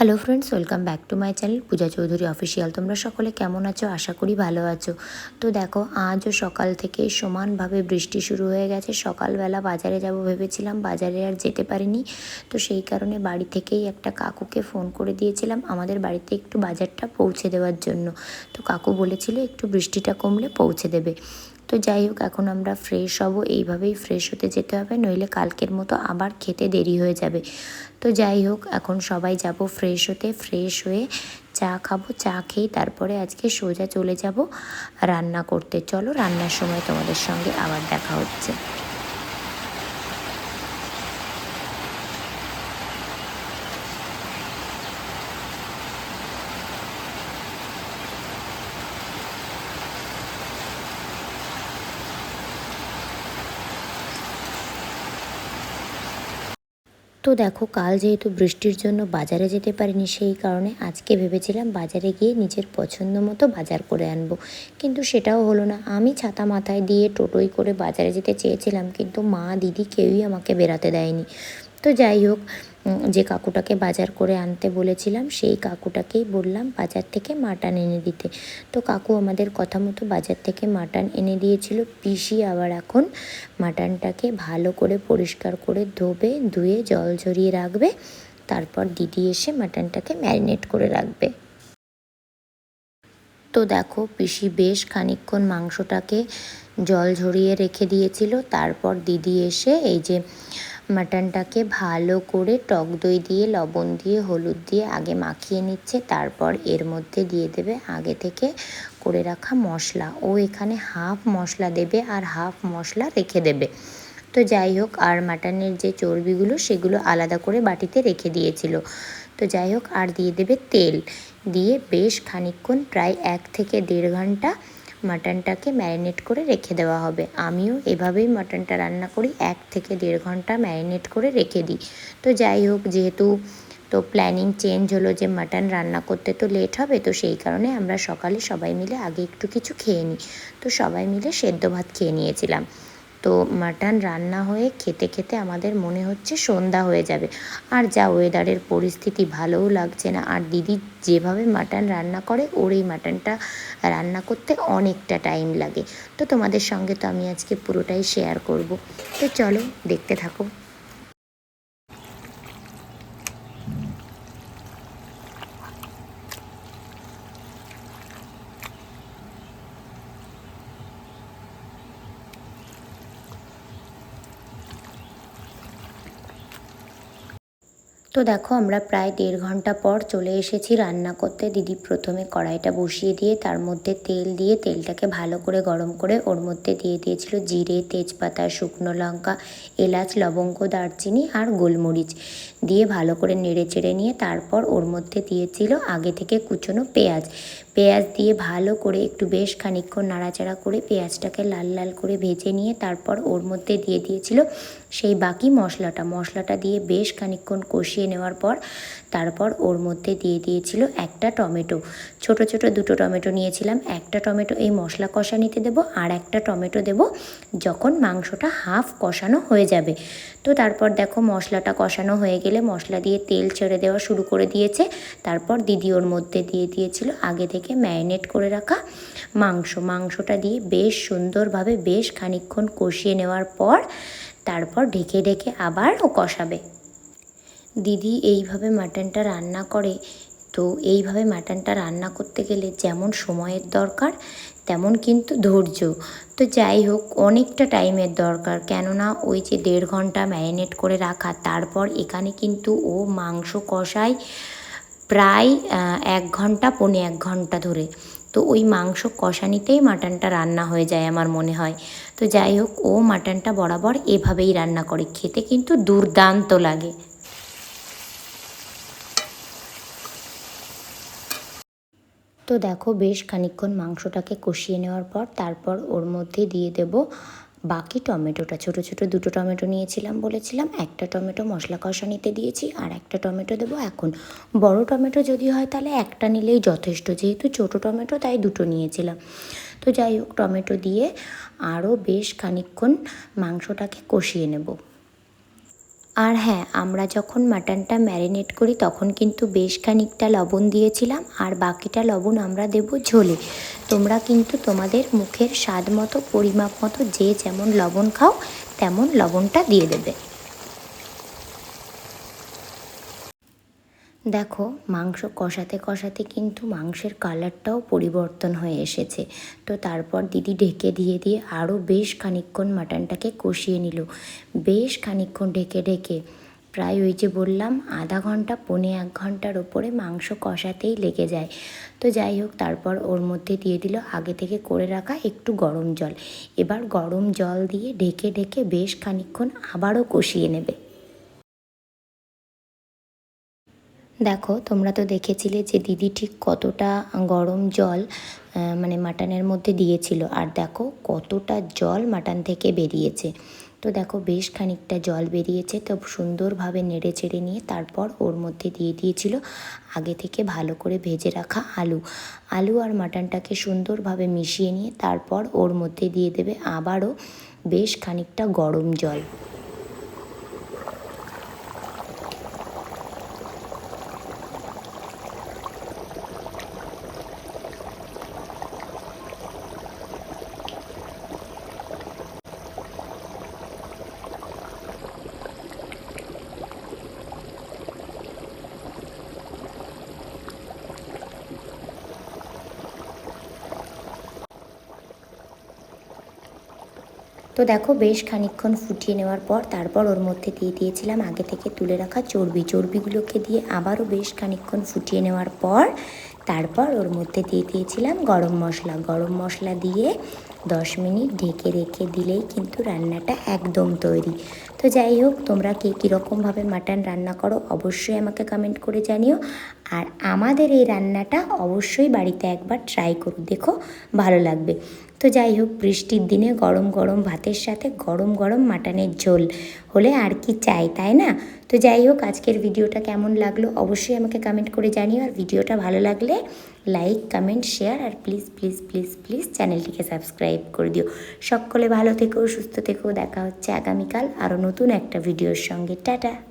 Hello friends welcome back to my channel Puja Chowdhury official তোমরা সকলে কেমন আছো? আশা করি ভালো আছো। তো দেখো, আজও সকাল থেকে সমানভাবে বৃষ্টি শুরু হয়ে গেছে। সকালবেলা বাজারে যাব ভেবেছিলাম, বাজারে আর যেতে পারিনি। তো সেই কারণে বাড়ি থেকেই একটা কাকুকে ফোন করে দিয়েছিলাম আমাদের বাড়িতে একটু বাজারটা পৌঁছে দেওয়ার জন্য। তো কাকু বলেছিল, একটু বৃষ্টিটা কমলে পৌঁছে দেবে। তো যাই হোক, এখন আমরা ফ্রেশ হব। এইভাবেই ফ্রেশ হতে যেতে হবে, নইলে কালকের মতো আবার খেতে দেরি হয়ে যাবে। তো যাই হোক, এখন সবাই যাব ফ্রেশ হতে। ফ্রেশ হয়ে চা খাব, চা খেয়ে তারপরে আজকে সোজা চলে যাব রান্না করতে। চলো, রান্নার সময় তোমাদের সঙ্গে আবার দেখা হচ্ছে। তো দেখো, কাল যেহেতু বৃষ্টির জন্য বাজারে যেতে পারিনি, সেই কারণে আজকে ভেবেছিলাম বাজারে গিয়ে নিজের পছন্দ মতো বাজার করে আনব। কিন্তু সেটাও হলো না। আমি ছাতা মাথায় দিয়ে টোটোই করে বাজারে যেতে চেয়েছিলাম, কিন্তু মা, দিদি কেউই আমাকে বেরাতে দেয়নি। তো যাই হোক যে কাকুটাকে বাজার করে আনতে বলেছিলাম, সেই কাকুটাকেই বললাম বাজার থেকে মাটন এনে দিতে। তো কাকু আমাদের কথা মতো বাজার থেকে মাটন এনে দিয়েছিল। পিসি আবার এখন মাটনটাকে ভালো করে পরিষ্কার করে ধোবে, ধুয়ে জল ঝরিয়ে রাখবে, তারপর দিদি এসে মাটনটাকে ম্যারিনেট করে রাখবে। তো দেখো, পিসি বেশ খানিকক্ষণ মাংসটাকে জল ঝরিয়ে রেখে দিয়েছিল। তারপর দিদি এসে এই যে মাটনটাকে ভালো করে টক দই দিয়ে, লবণ দিয়ে, হলুদ দিয়ে আগে মাখিয়ে নিচ্ছে। তারপর এর মধ্যে দিয়ে দেবে আগে থেকে করে রাখা মশলা। ও এখানে হাফ মশলা দেবে আর হাফ মশলা রেখে দেবে। তো যাই হোক, আর মাটনের যে চর্বিগুলো, সেগুলো আলাদা করে বাটিতে রেখে দিয়েছিল। তো যাই হোক, আর দিয়ে দেবে তেল। দিয়ে বেশ খানিকক্ষণ, প্রায় এক থেকে দেড় ঘণ্টা মাটনটাকে ম্যারিনেট করে রেখে দেওয়া হবে। আমিও এভাবেই মাটনটা রান্না করি, এক থেকে দেড় ঘণ্টা ম্যারিনেট করে রেখে দিই। তো যাই হোক, যেহেতু তো প্ল্যানিং চেঞ্জ হলো যে মাটন রান্না করতে তো লেট হবে, তো সেই কারণে আমরা সকালে সবাই মিলে আগে একটু কিছু খেয়ে নিই। তো সবাই মিলে সেদ্ধ ভাত খেয়ে নিয়েছিলাম। তো মাটন রান্না হয়ে খেতে খেতে আমাদের মনে হচ্ছে সন্ধ্যা হয়ে যাবে। আর যা ওয়েদারের পরিস্থিতি ভালোও লাগছে না। আর দিদি যেভাবে মাটন রান্না করে, ওর এই মাটনটা রান্না করতে অনেকটা টাইম লাগে। তো তোমাদের সঙ্গে তো আমি আজকে পুরোটাই শেয়ার করব। তো চলো দেখতে থাকো। তো দেখো, আমরা প্রায় দেড় ঘণ্টা পর চলে এসেছি রান্না করতে। দিদি প্রথমে কড়াইটা বসিয়ে দিয়ে তার মধ্যে তেল দিয়ে তেলটাকে ভালো করে গরম করে ওর মধ্যে দিয়ে দিয়েছিল জিরে, তেজপাতা, শুকনো লঙ্কা, এলাচ, লবঙ্গ, দারচিনি আর গোলমরিচ। দিয়ে ভালো করে নেড়ে চেড়ে নিয়ে তারপর ওর মধ্যে দিয়েছিল আগে থেকে কুচনো পেঁয়াজ। পেঁয়াজ দিয়ে ভালো করে একটু বেশ খানিক্ষণ নাড়াচাড়া করে পেঁয়াজটাকে লাল লাল করে ভেজে নিয়ে তারপর ওর মধ্যে দিয়ে দিয়েছিল সেই বাকি মশলাটা মশলাটা দিয়ে বেশ খানিক্ষণ কষিয়ে নেওয়ার পর তারপর ওর মধ্যে দিয়ে দিয়েছিল একটা টমেটো। ছোট ছোট দুটো টমেটো নিয়েছিলাম, একটা টমেটো এই মশলা কষানিতে দেবো আর একটা টমেটো দেব যখন মাংসটা হাফ কষানো হয়ে যাবে। তো তারপর দেখো মশলাটা কষানো হয়ে গেলে মশলা দিয়ে তেল ছেড়ে দেওয়া শুরু করে দিয়েছে। তারপর দিদি ওর মধ্যে দিয়ে দিয়েছিল আগে থেকে ম্যারিনেট করে রাখা মাংস। মাংসটা দিয়ে বেশ সুন্দরভাবে বেশ খানিক্ষণ কষিয়ে নেওয়ার পর তারপর ঢেকে ঢেকে আবার ও কষাবে। দিদি এইভাবে মাটনটা রান্না করে, তো এইভাবে মাটনটা রান্না করতে গেলে যেমন সময়ের দরকার, তেমন কিন্তু ধৈর্য। তো যাই হোক, অনেকটা টাইমের দরকার, কেননা ওই যে দেড় ঘণ্টা ম্যারিনেট করে রাখা, তারপর এখানে কিন্তু ও মাংস কষায় প্রায় এক ঘণ্টা, পৌনে এক ঘণ্টা ধরে। তো ওই মাংস কষানিতেই মাটনটা রান্না হয়ে যায় আমার মনে হয়। তো যাই হোক, ও মাটনটা বরাবর এভাবেই রান্না করে, খেতে কিন্তু দুর্দান্ত লাগে। তো দেখো, বেশ খানিক্ষণ মাংসটাকে কষিয়ে নেওয়ার পর তারপর ওর মধ্যে দিয়ে দেব বাকি টমেটোটা, ছোট ছোট দুটো টমেটো নিয়েছিলাম, বলেছিলাম একটা টমেটো মশলা কষানিতে দিয়েছি আর একটা টমেটো দেবো এখন। বড় টমেটো যদি হয় তাহলে একটা নিলেই যথেষ্ট, যেহেতু ছোট টমেটো তাই দুটো নিয়েছিলাম। তো যাই হোক, টমেটো দিয়ে আরও বেশ খানিক্ষণ মাংসটাকে কষিয়ে নেব। আর হ্যাঁ আমরা যখন মাটনটা ম্যারিনেট করি, তখন কিন্তু বেশ খানিকটা লবণ দিয়েছিলাম, আর বাকিটা লবণ আমরা দেব ঝোলে। তোমরা কিন্তু তোমাদের মুখের স্বাদ মতো, পরিমাপ মতো, যে যেমন লবণ খাও, তেমন লবণটা দিয়ে দেবে। দেখো, মাংস কষাতে কষাতে কিন্তু মাংসের কালারটাও পরিবর্তন হয়ে এসেছে। তো তারপর দিদি ঢেকে দিয়ে দিয়ে আরও বেশ খানিকক্ষণ মাটনটাকে কষিয়ে নিল। বেশ খানিকক্ষণ ঢেকে ঢেকে প্রায় ওই যে বললাম, আধা ঘণ্টা, পৌনে এক ঘণ্টার ওপরে মাংস কষাতেই লেগে যায়। তো যাই হোক, তারপর ওর মধ্যে দিয়ে দিল আগে থেকে করে রাখা একটু গরম জল। এবার গরম জল দিয়ে ঢেকে ঢেকে বেশ খানিকক্ষণ আবারও কষিয়ে নেবে। দেখো, তোমরা তো দেখেছিলে যে দিদি ঠিক কতটা গরম জল মানে মাটনের মধ্যে দিয়েছিল। আর দেখো, কতটা জল মাটন থেকে বেরিয়েছে। তো দেখো, বেশ খানিকটা জল বেরিয়েছে, তো সুন্দরভাবে নেড়ে চেড়ে নিয়ে তারপর ওর মধ্যে দিয়ে দিয়েছিল আগে থেকে ভালো করে ভেজে রাখা আলু। আলু আর মাটনটাকে সুন্দরভাবে মিশিয়ে নিয়ে তারপর ওর মধ্যে দিয়ে দেবে আবারও বেশ খানিকটা গরম জল। তো দেখো বেশ খানিকক্ষণ ফুটিয়ে নেওয়ার পর তারপর ওর মধ্যে দিয়ে দিয়েছিলাম আগে থেকে তুলে রাখা চর্বি। চর্বিগুলোকে দিয়ে আবারও বেশ খানিকক্ষণ ফুটিয়ে নেওয়ার পর তারপর ওর মধ্যে দিয়ে দিয়েছিলাম গরম মশলা। গরম মশলা দিয়ে দশ মিনিট ঢেকে রেখে দিলেই কিন্তু রান্নাটা একদম তৈরি। তো যাই হোক, তোমরা কে কীরকমভাবে মাটন রান্না করো অবশ্যই আমাকে কমেন্ট করে জানিও। আর আমাদের এই রান্নাটা অবশ্যই বাড়িতে একবার ট্রাই করো। দেখো, ভালো লাগবে। তো যাই হোক, বৃষ্টির দিনে গরম গরম ভাতের সাথে গরম গরম মাটনের ঝোল হলে আর কি চাই, তাই না? তো যাই হোক, আজকের ভিডিওটা কেমন লাগল অবশ্যই আমাকে কমেন্ট করে জানিও। আর ভিডিওটা ভালো লাগলে লাইক কমেন্ট শেয়ার আর প্লিজ প্লিজ প্লিজ প্লিজ চ্যানেলটিকে সাবস্ক্রাইব করে দিও। সকলে ভালো থেকো, সুস্থ থেকো। দেখা হচ্ছে আগামীকাল আরও নতুন একটা ভিডিওর সঙ্গে। টাটা।